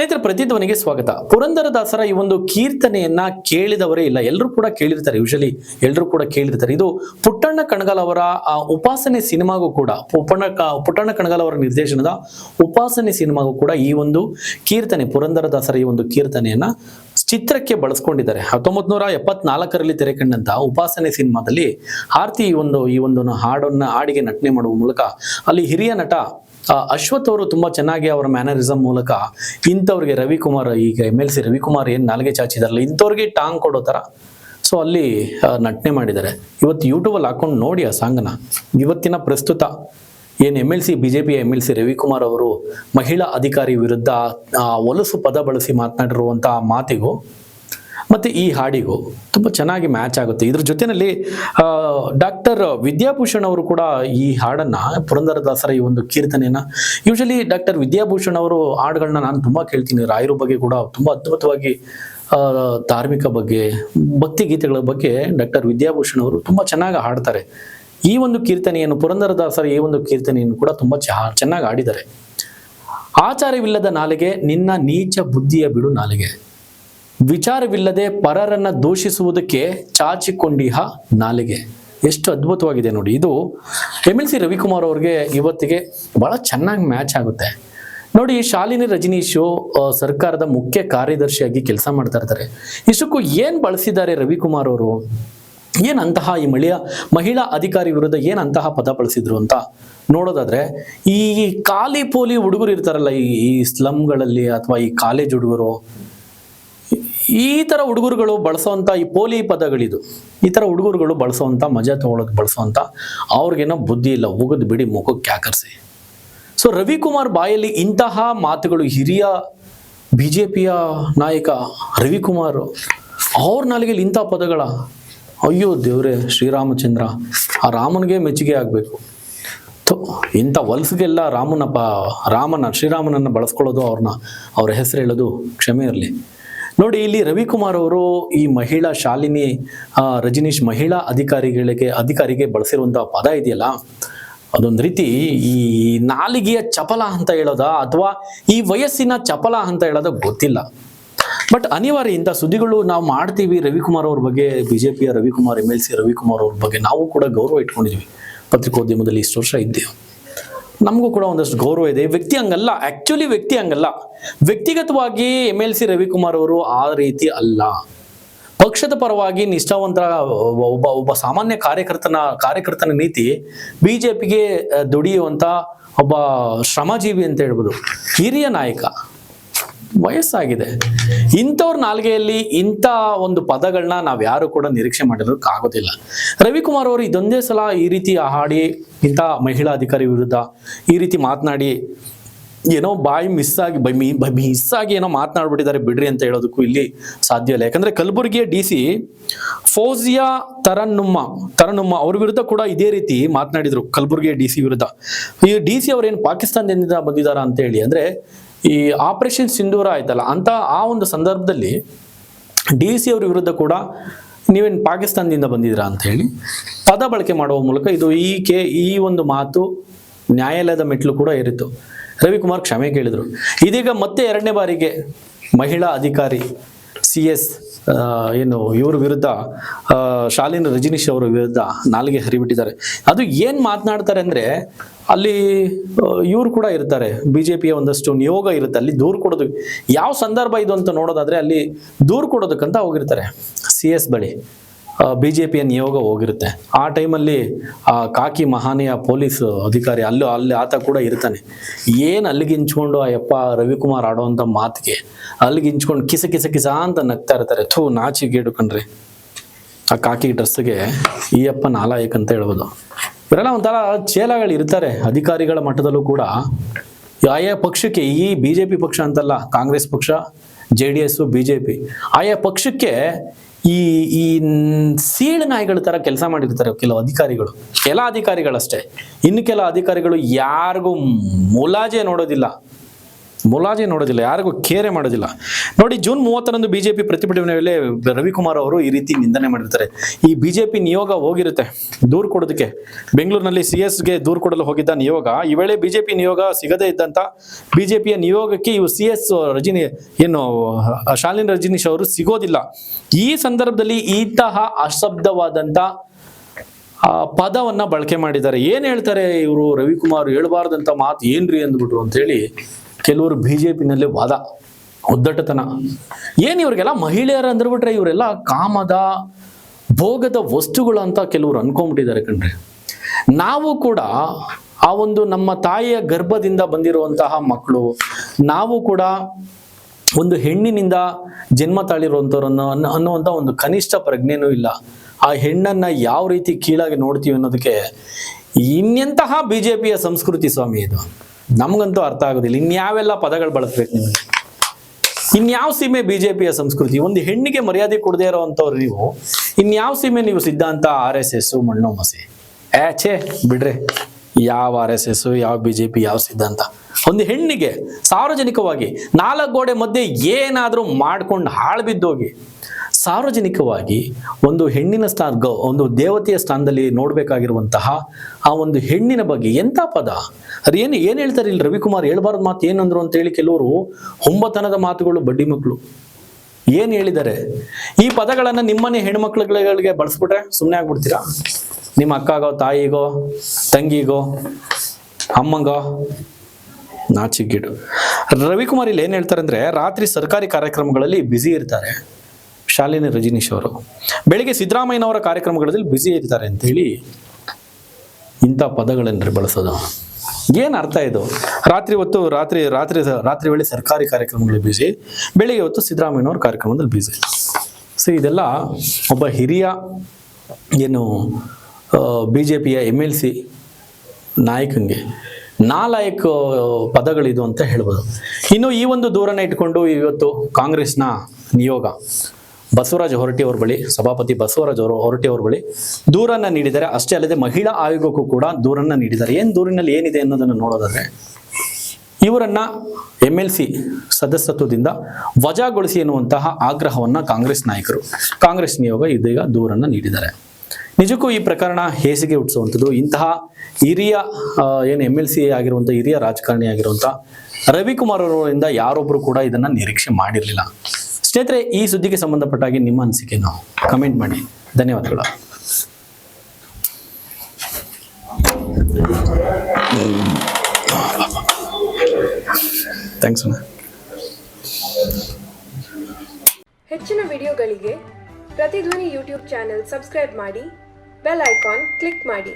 ಸ್ನೇಹಿತರ, ಪ್ರತಿಧ್ವನಿಗೆ ಸ್ವಾಗತ. ಪುರಂದರದಾಸರ ಈ ಒಂದು ಕೀರ್ತನೆಯನ್ನ ಕೇಳಿದವರೇ ಇಲ್ಲ. ಎಲ್ಲರೂ ಕೂಡ ಕೇಳಿರ್ತಾರೆ. ಯೂಶಲಿ ಎಲ್ಲರೂ ಕೂಡ ಕೇಳಿರ್ತಾರೆ. ಇದು ಪುಟ್ಟಣ್ಣ ಕಣಗಾಲ್ ಅವರ ಉಪಾಸನೆ ಸಿನಿಮಾಗೂ ಕೂಡ ಪುಟ್ಟಣ್ಣ ಪುಟ್ಟಣ್ಣ ಕಣಗಾಲ್ ಅವರ ನಿರ್ದೇಶನದ ಉಪಾಸನೆ ಸಿನಿಮಾಗೂ ಕೂಡ ಈ ಒಂದು ಕೀರ್ತನೆ, ಪುರಂದರದಾಸರ ಈ ಒಂದು ಕೀರ್ತನೆಯನ್ನ ಚಿತ್ರಕ್ಕೆ ಬಳಸ್ಕೊಂಡಿದ್ದಾರೆ. ಹತ್ತೊಂಬತ್ ನೂರ ಎಪ್ಪತ್ನಾಲ್ಕರಲ್ಲಿ ತೆರೆ ಕಂಡಂತ ಉಪಾಸನೆ ಸಿನಿಮಾದಲ್ಲಿ ಆರ್ತಿ ಈ ಒಂದು ಈ ಒಂದು ಹಾಡನ್ನ, ಹಾಡಿಗೆ ನಟನೆ ಮಾಡುವ ಮೂಲಕ ಅಲ್ಲಿ ಹಿರಿಯ ನಟ ಅಶ್ವಥ್ ಅವರು ತುಂಬಾ ಚೆನ್ನಾಗಿ ಅವರ ಮ್ಯಾನರಿಸಮ್ ಮೂಲಕ ಇಂಥವ್ರಿಗೆ ರವಿಕುಮಾರ್, ಈಗ ಎಂ ಎಲ್ ಸಿ ರವಿಕುಮಾರ್ ಏನ್ ನಾಲ್ಗೆ ಚಾಚಿದಾರಲ್ಲ ಇಂಥವ್ರಿಗೆ ಟಾಂಗ್ ಕೊಡೋ ತರ. ಸೊ ಅಲ್ಲಿ ನಟನೆ ಮಾಡಿದ್ದಾರೆ. ಇವತ್ತು ಯೂಟ್ಯೂಬಲ್ಲಿ ಹಾಕೊಂಡು ನೋಡಿ ಆ ಸಾಂಗ್ನ ಇವತ್ತಿನ ಪ್ರಸ್ತುತ ಏನು M L C B J P M L C Ravikumar ಅವರು ಮಹಿಳಾ ಅಧಿಕಾರಿ ವಿರುದ್ಧ ಒಲಸು ಪದ ಬಳಸಿ ಮಾತನಾಡಿರುವಂತಹ ಮಾತಿಗೂ ಮತ್ತು ಈ ಹಾಡಿಗೂ ತುಂಬ ಚೆನ್ನಾಗಿ ಮ್ಯಾಚ್ ಆಗುತ್ತೆ. ಇದ್ರ ಜೊತೆಯಲ್ಲಿ ಡಾಕ್ಟರ್ ವಿದ್ಯಾಭೂಷಣ್ ಅವರು ಕೂಡ ಈ ಹಾಡನ್ನ ಪುರಂದರದಾಸರ ಈ ಒಂದು ಕೀರ್ತನೆಯನ್ನ ಯೂಶಲಿ ಡಾಕ್ಟರ್ ವಿದ್ಯಾಭೂಷಣ್ ಅವರು ಹಾಡುಗಳನ್ನ ನಾನು ತುಂಬ ಕೇಳ್ತೀನಿ. ರಾಯರ ಬಗ್ಗೆ ಕೂಡ ತುಂಬ ಅದ್ಭುತವಾಗಿ ಧಾರ್ಮಿಕ ಬಗ್ಗೆ, ಭಕ್ತಿ ಗೀತೆಗಳ ಬಗ್ಗೆ ಡಾಕ್ಟರ್ ವಿದ್ಯಾಭೂಷಣ್ ಅವರು ತುಂಬ ಚೆನ್ನಾಗಿ ಹಾಡ್ತಾರೆ. ಈ ಒಂದು ಕೀರ್ತನೆಯನ್ನು ಪುರಂದರದಾಸರ ಈ ಒಂದು ಕೀರ್ತನೆಯನ್ನು ಕೂಡ ತುಂಬ ಚೆನ್ನಾಗಿ ಹಾಡಿದ್ದಾರೆ. ಆಚಾರವಿಲ್ಲದ ನಾಲಿಗೆ, ನಿನ್ನ ನೀಚ ಬುದ್ಧಿಯ ಬಿಡು ನಾಲಿಗೆ. ವಿಚಾರವಿಲ್ಲದೆ ಪರರನ್ನ ದೂಷಿಸುವುದಕ್ಕೆ ಚಾಚಿಕೊಂಡಿಹ ನಾಲಿಗೆ. ಎಷ್ಟು ಅದ್ಭುತವಾಗಿದೆ ನೋಡಿ. ಇದು ಎಂ ಎಲ್ ಸಿ ರವಿಕುಮಾರ್ ಅವ್ರಿಗೆ ಇವತ್ತಿಗೆ ಬಹಳ ಚೆನ್ನಾಗಿ ಮ್ಯಾಚ್ ಆಗುತ್ತೆ. ನೋಡಿ, ಶಾಲಿನಿ ರಜನೀಶು ಸರ್ಕಾರದ ಮುಖ್ಯ ಕಾರ್ಯದರ್ಶಿಯಾಗಿ ಕೆಲಸ ಮಾಡ್ತಾ ಇರ್ತಾರೆ ಇಷ್ಟಕ್ಕೂ ಏನ್ ಬಳಸಿದ್ದಾರೆ ರವಿಕುಮಾರ್ ಅವರು? ಏನಂತಹ ಈ ಮಳೆಯ ಮಹಿಳಾ ಅಧಿಕಾರಿ ವಿರುದ್ಧ ಏನಂತಹ ಪದ ಬಳಸಿದ್ರು ಅಂತ ನೋಡೋದಾದ್ರೆ, ಈ ಖಾಲಿ ಪೋಲಿ ಹುಡುಗರು ಇರ್ತಾರಲ್ಲ, ಈ ಈ ಸ್ಲಮ್ಗಳಲ್ಲಿ ಅಥವಾ ಈ ಕಾಲೇಜ್ ಹುಡುಗರು ಈ ತರ ಹುಡುಗರುಗಳು ಬಳಸೋವಂಥ ಈ ಪೋಲಿ ಪದಗಳಿದು, ಈ ತರ ಹುಡುಗರುಗಳು ಬಳಸೋವಂಥ ಮಜಾ ತಗೊಳೋದು ಬಳಸೋವಂಥ ಅವ್ರಿಗೇನೋ ಬುದ್ಧಿ ಇಲ್ಲ ಹೋಗೋದು ಬಿಡಿ ಮುಖಕ್ಕೆ ಕ್ಯಾಕರ್ಸಿ. ಸೊ ರವಿಕುಮಾರ್ ಬಾಯಲ್ಲಿ ಇಂತಹ ಮಾತುಗಳು ಹಿರಿಯ ಬಿ ಜೆ ಪಿಯ ನಾಯಕ ರವಿಕುಮಾರ್, ಅವ್ರ ನಾಲಿಗೆಯಲ್ಲಿ ಇಂಥ ಪದಗಳ, ಅಯ್ಯೋ ದೇವ್ರೆ, ಶ್ರೀರಾಮಚಂದ್ರ, ಆ ರಾಮನಿಗೆ ಮೆಚ್ಚುಗೆ ಆಗಬೇಕು. ಇಂಥ ವಲಸಿಗೆಲ್ಲ ರಾಮನಪ್ಪ, ರಾಮನ, ಶ್ರೀರಾಮನನ್ನು ಬಳಸ್ಕೊಳ್ಳೋದು ಅವ್ರನ್ನ, ಅವ್ರ ಹೆಸರು ಹೇಳೋದು ಕ್ಷಮೆ ಇರಲಿ. ನೋಡಿ, ಇಲ್ಲಿ ರವಿಕುಮಾರ್ ಅವರು ಈ ಮಹಿಳಾ ಶಾಲಿನಿ ರಜನೀಶ್ ಮಹಿಳಾ ಅಧಿಕಾರಿಗಳಿಗೆ, ಅಧಿಕಾರಿಗೆ ಬಳಸಿರುವಂತಹ ಪದ ಇದೆಯಲ್ಲ? ಅದೊಂದು ರೀತಿ ಈ ನಾಲಿಗೆಯ ಚಪಲ ಅಂತ ಹೇಳೋದ? ಅಥವಾ ಈ ವಯಸ್ಸಿನ ಚಪಲ ಅಂತ ಹೇಳೋದ? ಗೊತ್ತಿಲ್ಲ. ಬಟ್ ಅನಿವಾರ್ಯ ಇಂಥ ಸುದ್ದಿಗಳು ನಾವು ಮಾಡ್ತೀವಿ ರವಿಕುಮಾರ್ ಅವ್ರ ಬಗ್ಗೆ, ಬಿಜೆಪಿಯ Ravikumar, M L C Ravikumar ಅವ್ರ ಬಗ್ಗೆ. ನಾವು ಕೂಡ ಗೌರವ ಇಟ್ಕೊಂಡಿದ್ವಿ. ಪತ್ರಿಕೋದ್ಯಮದಲ್ಲಿ ಇಷ್ಟು ವರ್ಷ ಇದ್ದೇವೆ. ನಮಗೂ ಕೂಡ ಒಂದಷ್ಟು ಗೌರವ ಇದೆ. ವ್ಯಕ್ತಿ ಹಂಗಲ್ಲ ಆಕ್ಚುಲಿ ವ್ಯಕ್ತಿ ಹಂಗಲ್ಲ. ವ್ಯಕ್ತಿಗತವಾಗಿ ಎಂ ಎಲ್ ಸಿ ರವಿಕುಮಾರ್ ಅವರು ಆ ರೀತಿ ಅಲ್ಲ. ಪಕ್ಷದ ಪರವಾಗಿ ನಿಷ್ಠಾವಂತ ಒಬ್ಬ ಒಬ್ಬ ಸಾಮಾನ್ಯ ಕಾರ್ಯಕರ್ತನ ಕಾರ್ಯಕರ್ತನ ನೀತಿ ಬಿಜೆಪಿಗೆ ದುಡಿಯುವಂತ ಒಬ್ಬ ಶ್ರಮಜೀವಿ ಅಂತ ಹೇಳ್ಬೋದು. ಹಿರಿಯ ನಾಯಕ. ವಯಸ್ಸಾಗಿದೆ. ಇಂಥವ್ರ ನಾಲ್ಗೆಯಲ್ಲಿ ಇಂಥ ಒಂದು ಪದಗಳನ್ನ ನಾವು ಯಾರು ಕೂಡ ನಿರೀಕ್ಷೆ ಮಾಡಿರೋಕ್ಕಾಗೋದಿಲ್ಲ ರವಿಕುಮಾರ್ ಅವರು ಇದೊಂದೇ ಸಲ ಈ ರೀತಿ ಹಾಡಿ ಇಂಥ ಮಹಿಳಾ ಅಧಿಕಾರಿ ವಿರುದ್ಧ ಈ ರೀತಿ ಮಾತನಾಡಿ ಏನೋ ಬಾಯಿ ಮಿಸ್ ಆಗಿ ಮಿಸ್ ಆಗಿ ಏನೋ ಮಾತನಾಡ್ಬಿಟ್ಟಿದ್ದಾರೆ ಬಿಡ್ರಿ ಅಂತ ಹೇಳೋದಕ್ಕೂ ಇಲ್ಲಿ ಸಾಧ್ಯ ಇಲ್ಲ. ಯಾಕಂದ್ರೆ ಕಲಬುರಗಿಯ ಡಿ ಸಿ ಫೋಜಿಯಾ ತರನ್ನುಮ್ಮ ತರನ್ನುಮ್ಮ ಅವ್ರ ವಿರುದ್ಧ ಕೂಡ ಇದೇ ರೀತಿ ಮಾತನಾಡಿದ್ರು ಕಲಬುರಗಿಯ ಡಿ ಸಿ ವಿರುದ್ಧ. ಈ ಡಿ ಸಿ ಅವ್ರೇನು ಪಾಕಿಸ್ತಾನದಿಂದ ಬಂದಿದ್ದಾರಾ ಅಂತ ಹೇಳಿ ಅಂದ್ರೆ ಈ ಆಪರೇಷನ್ ಸಿಂಧೂರ ಆಯ್ತಲ್ಲ, ಅಂತ ಆ ಒಂದು ಸಂದರ್ಭದಲ್ಲಿ ಡಿ ಸಿ ಅವ್ರ ವಿರುದ್ಧ ಕೂಡ ನೀವೇನು ಪಾಕಿಸ್ತಾನದಿಂದ ಬಂದಿದ್ದೀರಾ ಅಂತ ಹೇಳಿ ಪದ ಬಳಕೆ ಮಾಡುವ ಮೂಲಕ ಇದು ಈ ಕೆ ಈ ಒಂದು ಮಾತು ನ್ಯಾಯಾಲಯದ ಮೆಟ್ಲು ಕೂಡ ಏರಿತು ರವಿಕುಮಾರ್ ಕ್ಷಮೆ ಕೇಳಿದರು. ಇದೀಗ ಮತ್ತೆ ಎರಡನೇ ಬಾರಿಗೆ ಮಹಿಳಾ ಅಧಿಕಾರಿ ಸಿ ಎಸ್ ಏನು ಇವ್ರ ವಿರುದ್ಧ ಶಾಲಿನ ಶಾಲಿನಿ ರಜನೀಶ್ ಅವರ ವಿರುದ್ಧ ನಾಲಿಗೆ ಹರಿಬಿಟ್ಟಿದ್ದಾರೆ. ಅದು ಏನು ಮಾತನಾಡ್ತಾರೆ ಅಂದರೆ ಅಲ್ಲಿ ಇವರು ಕೂಡ ಇರ್ತಾರೆ. ಬಿ ಜೆ ಪಿಯ ಒಂದಷ್ಟು ನಿಯೋಗ ಇರುತ್ತೆ. ಅಲ್ಲಿ ದೂರು ಕೊಡೋದು, ಯಾವ ಸಂದರ್ಭ ಇದು ಅಂತ ನೋಡೋದಾದ್ರೆ ಅಲ್ಲಿ ದೂರು ಕೊಡೋದಕ್ಕಂತ ಹೋಗಿರ್ತಾರೆ. ಸಿ ಎಸ್ ಬಳಿ ಬಿ ಜೆ ಪಿಯ ನಿಯೋಗ ಹೋಗಿರುತ್ತೆ. ಆ ಟೈಮಲ್ಲಿ ಆ, ಕಾಕಿ ಮಹಾನೆಯ ಪೊಲೀಸ್ ಅಧಿಕಾರಿ ಅಲ್ಲೂ, ಅಲ್ಲಿ ಆತ ಕೂಡ ಇರ್ತಾನೆ. ಏನು ಅಲ್ಲಿಗೆ ಹಿಂಚ್ಕೊಂಡು, ಆ ಯಪ್ಪ, ರವಿಕುಮಾರ್ ಆಡೋವಂಥ ಮಾತಿಗೆ ಅಲ್ಲಿಗೆ ಹಿಂಚ್ಕೊಂಡು ಕಿಸ ಕಿಸ ಕಿಸ ಅಂತ ನಗ್ತಾ ಇರ್ತಾರೆ. ಥೂ ನಾಚಿಗೆ ಕಣ್ರಿ. ಆ ಕಾಕಿ ಡ್ರೆಸ್ಗೆ ಈ ಅಪ್ಪ ನಾಲಾಯಕ್ ಅಂತ ಹೇಳ್ಬೋದು. ಇವರೆಲ್ಲ ಒಂಥರ ಚೇಲಗಳು ಇರ್ತಾರೆ, ಅಧಿಕಾರಿಗಳ ಮಟ್ಟದಲ್ಲೂ ಕೂಡ. ಆಯಾ ಪಕ್ಷಕ್ಕೆ, ಈ ಬಿ ಜೆ ಪಿ ಪಕ್ಷ ಅಂತಲ್ಲ, ಕಾಂಗ್ರೆಸ್ ಪಕ್ಷ, J D S B J P ಆಯಾ ಪಕ್ಷಕ್ಕೆ ಈ ಈ ಸೀಳು ನಾಯಿಗಳ ಥರ ಕೆಲಸ ಮಾಡಿರ್ತಾರೆ ಕೆಲವು ಅಧಿಕಾರಿಗಳು. ಕೆಲ ಅಧಿಕಾರಿಗಳಷ್ಟೇ. ಇನ್ನು ಕೆಲ ಅಧಿಕಾರಿಗಳು ಯಾರಿಗೂ ಮುಲಾಜೆ ನೋಡೋದಿಲ್ಲ. ಮುಲಾಜಿ ನೋಡೋದಿಲ್ಲ, ಯಾರಿಗೂ ಕೇರೆ ಮಾಡೋದಿಲ್ಲ. ನೋಡಿ, ಜೂನ್ ಮೂವತ್ತರಂದು ಬಿಜೆಪಿ ಪ್ರತಿಭಟನೆ ವೇಳೆ ರವಿಕುಮಾರ್ ಅವರು ಈ ರೀತಿ ನಿಂದನೆ ಮಾಡಿರ್ತಾರೆ. ಈ ಬಿಜೆಪಿ ನಿಯೋಗ ಹೋಗಿರುತ್ತೆ, ದೂರು ಕೊಡೋದಕ್ಕೆ. ಬೆಂಗಳೂರಿನಲ್ಲಿ ಸಿ ಎಸ್ಗೆ ದೂರು ಕೊಡಲು ಹೋಗಿದ್ದ ನಿಯೋಗ, ಈ ವೇಳೆ ಬಿಜೆಪಿ ನಿಯೋಗ ಸಿಗದೇ ಇದ್ದಂತ ಬಿಜೆಪಿಯ ನಿಯೋಗಕ್ಕೆ ಇವು ಸಿ ಎಸ್ ರಜನಿ, ಏನು, ಶಾಲಿನ್ ರಜನೀಶ್ ಅವರು ಸಿಗೋದಿಲ್ಲ. ಈ ಸಂದರ್ಭದಲ್ಲಿ ಇಂತಹ ಅಶಬ್ದವಾದಂತ ಪದವನ್ನ ಬಳಕೆ ಮಾಡಿದ್ದಾರೆ. ಏನ್ ಹೇಳ್ತಾರೆ ಇವರು ರವಿಕುಮಾರ್ ಹೇಳ್ಬಾರ್ದಂತ ಮಾತು ಏನ್ರಿ ಅಂದ್ಬಿಟ್ರು ಅಂತೇಳಿ ಕೆಲವರು ಬಿ ಜೆ ಬಿಜೆಪಿನಲ್ಲಿ ವಾದ, ಒದ್ದಟತನ. ಏನು ಇವ್ರಿಗೆಲ್ಲ ಮಹಿಳೆಯರು ಅಂದ್ಬಿಟ್ರೆ ಇವರೆಲ್ಲ ಕಾಮದ, ಭೋಗದ ವಸ್ತುಗಳು ಅಂತ ಕೆಲವರು ಅನ್ಕೊಂಡ್ಬಿಟ್ಟಿದ್ದಾರೆ ಕಣ್ರಿ. ನಾವು ಕೂಡ ಆ ಒಂದು ನಮ್ಮ ತಾಯಿಯ ಗರ್ಭದಿಂದ ಬಂದಿರುವಂತಹ ಮಕ್ಕಳು, ನಾವು ಕೂಡ ಒಂದು ಹೆಣ್ಣಿನಿಂದ ಜನ್ಮ ತಾಳಿರುವಂಥವ್ರನ್ನು ಅನ್ನೋ- ಅನ್ನುವಂಥ ಒಂದು ಕನಿಷ್ಠ ಪ್ರಜ್ಞೆನೂ ಇಲ್ಲ. ಆ ಹೆಣ್ಣನ್ನ ಯಾವ ರೀತಿ ಕೀಳಾಗಿ ನೋಡ್ತೀವಿ ಅನ್ನೋದಕ್ಕೆ ಇನ್ನೆಂತಹ ಬಿ ಜೆ ಪಿಯ ಸಂಸ್ಕೃತಿ ಸ್ವಾಮಿ ಇದು. ನಮಗಂತೂ ಅರ್ಥ ಆಗೋದಿಲ್ಲ. ಇನ್ಯಾವೆಲ್ಲ ಪದಗಳು ಬಳಸ್ಬೇಕು ನಿಮಗೆ ಇನ್ಯಾವ ಸೀಮೆ ಬಿಜೆಪಿಯ ಸಂಸ್ಕೃತಿ? ಒಂದು ಹೆಣ್ಣಿಗೆ ಮರ್ಯಾದೆ ಕೊಡದೇ ಇರೋವಂಥವ್ರು ನೀವು ಇನ್ಯಾವ ಸೀಮೆ ನೀವು ಸಿದ್ಧಾಂತ ಆರ್ ಎಸ್ ಎಸ್ ಮಣ್ಣು ಮಸಿ? ಆಚೆ ಬಿಡ್ರಿ. ಯಾವ ಆರ್ ಎಸ್ ಎಸ್ ಯಾವ ಬಿಜೆಪಿ, ಯಾವ ಸಿದ್ಧಾಂತ? ಒಂದು ಹೆಣ್ಣಿಗೆ ಸಾರ್ವಜನಿಕವಾಗಿ ನಾಲ್ಕು ಗೋಡೆ ಮಧ್ಯೆ ಏನಾದರೂ ಮಾಡ್ಕೊಂಡು ಹಾಳು ಬಿದ್ದೋಗಿ ಸಾರ್ವಜನಿಕವಾಗಿ ಒಂದು ಹೆಣ್ಣಿನ ಸ್ಥಾನ, ಗೌ, ಒಂದು ದೇವತೆಯ ಸ್ಥಾನದಲ್ಲಿ ನೋಡಬೇಕಾಗಿರುವಂತಹ ಆ ಒಂದು ಹೆಣ್ಣಿನ ಬಗ್ಗೆ ಎಂಥ ಪದ? ಅದು ಏನು ಏನು ಹೇಳ್ತಾರೆ ಇಲ್ಲಿ ರವಿಕುಮಾರ್? ಹೇಳ್ಬಾರ್ದು ಮಾತು ಏನಂದ್ರು ಅಂತೇಳಿ ಕೆಲವರು ಹೊಂಬತನದ ಮಾತುಗಳು ಬಡ್ಡಿ ಮಕ್ಕಳು. ಏನು ಹೇಳಿದ್ದಾರೆ? ಈ ಪದಗಳನ್ನು ನಿಮ್ಮನೆ ಹೆಣ್ಮಕ್ಳುಗಳಿಗೆ ಬಳಸ್ಬಿಟ್ರೆ ಸುಮ್ಮನೆ ಆಗ್ಬಿಡ್ತೀರಾ? ನಿಮ್ಮ ಅಕ್ಕಗೋ, ತಾಯಿಗೋ, ತಂಗಿಗೋ, ಅಮ್ಮಂಗೋ ನಾಚಿಗಿಡು ರವಿಕುಮಾರ್ ಇಲ್ಲಿ ಏನು ಹೇಳ್ತಾರೆ ಅಂದ್ರೆ, ರಾತ್ರಿ ಸರ್ಕಾರಿ ಕಾರ್ಯಕ್ರಮಗಳಲ್ಲಿ ಬ್ಯುಸಿ ಇರ್ತಾರೆ. ಶಾಲಿನಿ ರಜನೀಶ್ ಅವರು. ಬೆಳಿಗ್ಗೆ ಸಿದ್ದರಾಮಯ್ಯನವರ ಕಾರ್ಯಕ್ರಮಗಳಲ್ಲಿ ಬ್ಯುಸಿ ಇರ್ತಾರೆ ಅಂತೇಳಿ ಇಂಥ ಪದಗಳೇನ್ರಿ ಬಳಸೋದು. ಏನು ಅರ್ಥ ಇದು? ರಾತ್ರಿ ಹೊತ್ತು ರಾತ್ರಿ ರಾತ್ರಿ ರಾತ್ರಿ ವೇಳೆ ಸರ್ಕಾರಿ ಕಾರ್ಯಕ್ರಮಗಳಲ್ಲಿ ಬ್ಯುಸಿ ಬೆಳಿಗ್ಗೆ ಹೊತ್ತು ಸಿದ್ದರಾಮಯ್ಯನವ್ರ ಕಾರ್ಯಕ್ರಮದಲ್ಲಿ ಬ್ಯುಸಿ ಸೊ ಇದೆಲ್ಲ ಒಬ್ಬ ಹಿರಿಯ ಏನು ಬಿ ಜೆ ಪಿಯ ಎಂ ಎಲ್ ಸಿ ನಾಯಕಂಗೆ ನಾಲಾಯಕ್ ಪದಗಳಿದು ಅಂತ ಹೇಳ್ಬೋದು. ಇನ್ನು ಈ ಒಂದು ದೂರನ ಇಟ್ಕೊಂಡು ಇವತ್ತು ಕಾಂಗ್ರೆಸ್ನ ನಿಯೋಗ ಬಸವರಾಜ ಹೊರಟಿ ಅವ್ರ ಬಳಿ, ಸಭಾಪತಿ ಬಸವರಾಜ್ ಅವರು ಹೊರಟಿ ಅವ್ರ ಬಳಿ ದೂರನ್ನ ನೀಡಿದ್ದಾರೆ ಅಷ್ಟೇ ಅಲ್ಲದೆ ಮಹಿಳಾ ಆಯೋಗಕ್ಕೂ ಕೂಡ ದೂರನ್ನ ನೀಡಿದ್ದಾರೆ. ಏನು ದೂರಿನಲ್ಲಿ ಏನಿದೆ ಅನ್ನೋದನ್ನು ನೋಡೋದಾದ್ರೆ, ಇವರನ್ನ ಎಂ ಎಲ್ ಸಿ ಸದಸ್ಯತ್ವದಿಂದ ವಜಾಗೊಳಿಸಿ ಎನ್ನುವಂತಹ ಆಗ್ರಹವನ್ನ ಕಾಂಗ್ರೆಸ್ ನಾಯಕರು, ಕಾಂಗ್ರೆಸ್ ನಿಯೋಗ ಇದೀಗ ದೂರನ್ನ ನೀಡಿದ್ದಾರೆ. ನಿಜಕ್ಕೂ ಈ ಪ್ರಕರಣ ಹೇಸಿಗೆ ಹುಟ್ಟಿಸುವಂಥದ್ದು, ಇಂತಹ ಹಿರಿಯ ಏನು ಎಂ ಎಲ್ ಸಿ ಆಗಿರುವಂಥ, ಹಿರಿಯ ರಾಜಕಾರಣಿ ಆಗಿರುವಂಥ ರವಿಕುಮಾರ್ ಅವರಿಂದ ಯಾರೊಬ್ಬರು ಕೂಡ ಇದನ್ನ ನಿರೀಕ್ಷೆ ಮಾಡಿರಲಿಲ್ಲ. ಸ್ನೇಹಿತರೆ, ಈ ಸುದ್ದಿಗೆ ಸಂಬಂಧಪಟ್ಟಾಗಿ ನಿಮ್ಮ ನಾವು ಕಮೆಂಟ್ ಮಾಡಿ. ಧನ್ಯವಾದಗಳು. ಥ್ಯಾಂಕ್ಸ್ ಹೆಚ್ಚಿನ ವಿಡಿಯೋಗಳಿಗೆ ಪ್ರತಿಧ್ವನಿ ಯೂಟ್ಯೂಬ್ ಚಾನೆಲ್ ಸಬ್ಸ್ಕ್ರೈಬ್ ಮಾಡಿ, ಬೆಲ್ ಐಕಾನ್ ಕ್ಲಿಕ್ ಮಾಡಿ.